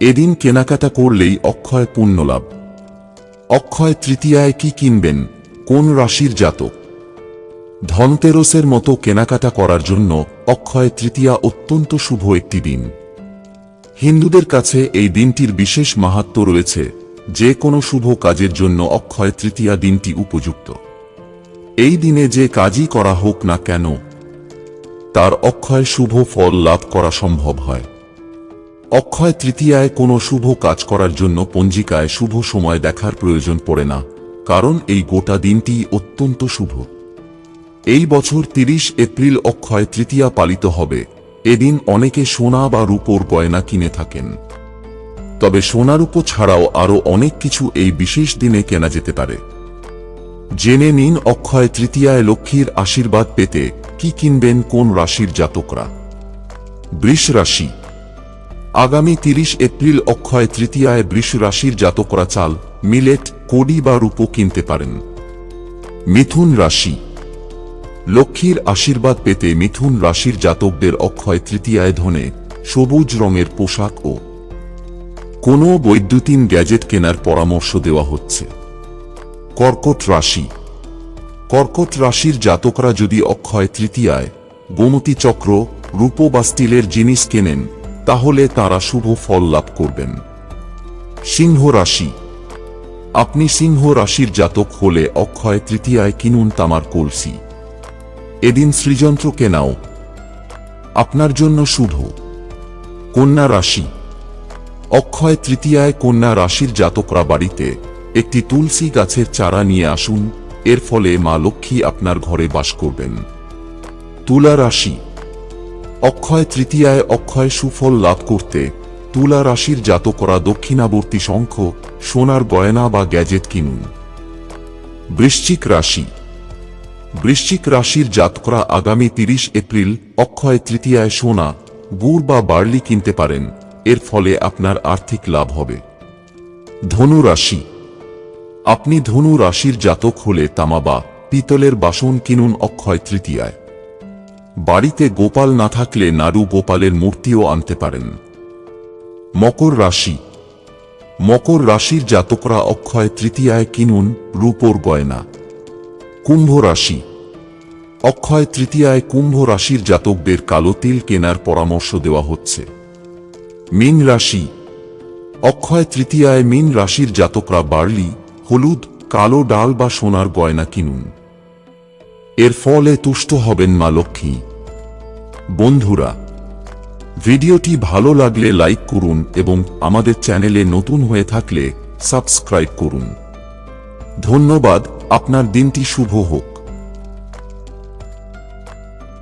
এদিন কেনাকাটা করলেই অক্ষয় পুণ্যলাভ। অক্ষয় তৃতীয়ায় কি কিনবেন? কোন রাশির জাতক? ধনতেরসের মতো কেনাকাটা করার জন্য অক্ষয় তৃতীয়া অত্যন্ত শুভ একটি দিন। হিন্দুদের কাছে এই দিনটির বিশেষ মাহাত্ম রয়েছে, যে কোনো শুভ কাজের জন্য অক্ষয় তৃতীয়া দিনটি উপযুক্ত। এই দিনে যে কাজই করা হোক না কেন, তার অক্ষয় শুভ ফল লাভ করা সম্ভব হয়। অক্ষয় তৃতীয়ায় কোনো শুভ কাজ করার জন্য পঞ্জিকায় শুভ সময় দেখার প্রয়োজন পড়ে না, কারণ এই গোটা দিনটি অত্যন্ত শুভ। এই বছর তিরিশ এপ্রিল অক্ষয় তৃতীয়া পালিত হবে, এদিন অনেকে সোনা বা রূপোর গয়না কিনে থাকেন। তবে সোনারূপো ছাড়াও আরও অনেক কিছু এই বিশেষ দিনে কেনা যেতে পারে। জেনে নিন অক্ষয় তৃতীয়ায় লক্ষ্মীর আশীর্বাদ পেতে কি কিনবেন কোন রাশির জাতকরা। বৃষ রাশি আগামী তিরিশ এপ্রিল অক্ষয় তৃতীয়ায় বৃষ রাশির জাতকরা চাল, মিলেট, কোডি বা রূপো কিনতে পারেন। মিথুন রাশি। লক্ষ্মীর আশীর্বাদ পেতে মিথুন রাশির জাতকদের অক্ষয় তৃতীয়ায় ধনে সবুজ রঙের পোশাক ও কোনো বৈদ্যুতিন গ্যাজেট কেনার পরামর্শ দেওয়া হচ্ছে। কর্কট রাশি। কর্কট রাশির জাতকরা যদি অক্ষয় তৃতীয়ায় গোমতী চক্র, রূপো বা স্টিলের জিনিস কেনেন তাহলে তারা শুভ ফল লাভ করবেন। সিংহ রাশি। আপনি সিংহ রাশির জাতক হলে অক্ষয় তৃতীয়ায় কিনুন তামার কলসি। এদিন শ্রীযন্ত্র কেনাও। আপনার জন্য শুভ। কন্যা রাশি। অক্ষয় তৃতীয়ায় কন্যা রাশির জাতকরা বাড়িতে একটি তুলসী গাছের চারা নিয়ে আসুন, এর ফলে মা লক্ষ্মী আপনার ঘরে বাস করবেন। তুলা রাশি। অক্ষয় তৃতীয়ায় অক্ষয় সুফল লাভ করতে তুলা রাশির জাত করা দক্ষিণাবর্তী শঙ্খ, সোনার গয়না বা গ্যাজেট কিনুন। বৃশ্চিক রাশি। বৃশ্চিক রাশির জাতকরা আগামী তিরিশ এপ্রিল অক্ষয় তৃতীয়ায় সোনা, গুড় বা বার্লি কিনতে পারেন। এর ফলে আপনার আর্থিক লাভ হবে। ধনু রাশি। আপনি ধনু রাশির জাতক হলে তামা বা পিতলের বাসন কিনুন অক্ষয় তৃতীয়ায়। বাড়িতে গোপাল না থাকলে নাড়ু গোপালের মূর্তিও আনতে পারেন। মকর রাশি। মকর রাশির জাতকরা অক্ষয় তৃতীয়ায় কিনুন রূপোর গয়না। কুম্ভ রাশি। অক্ষয় তৃতীয়ায় কুম্ভ রাশির জাতকদের কালো তিল কেনার পরামর্শ দেওয়া হচ্ছে। মীন রাশি। অক্ষয় তৃতীয়ায় মীন রাশির জাতকরা বার্লি, হলুদ, কালো ডাল বা সোনার গয়না কিনুন। এর ফলে তুষ্ট হবেন মা লক্ষ্মী। বন্ধুরা, ভিডিওটি ভালো লাগলে লাইক করুন এবং আমাদের চ্যানেলে নতুন হয়ে থাকলে সাবস্ক্রাইব করুন। ধন্যবাদ, আপনার দিনটি শুভ হোক।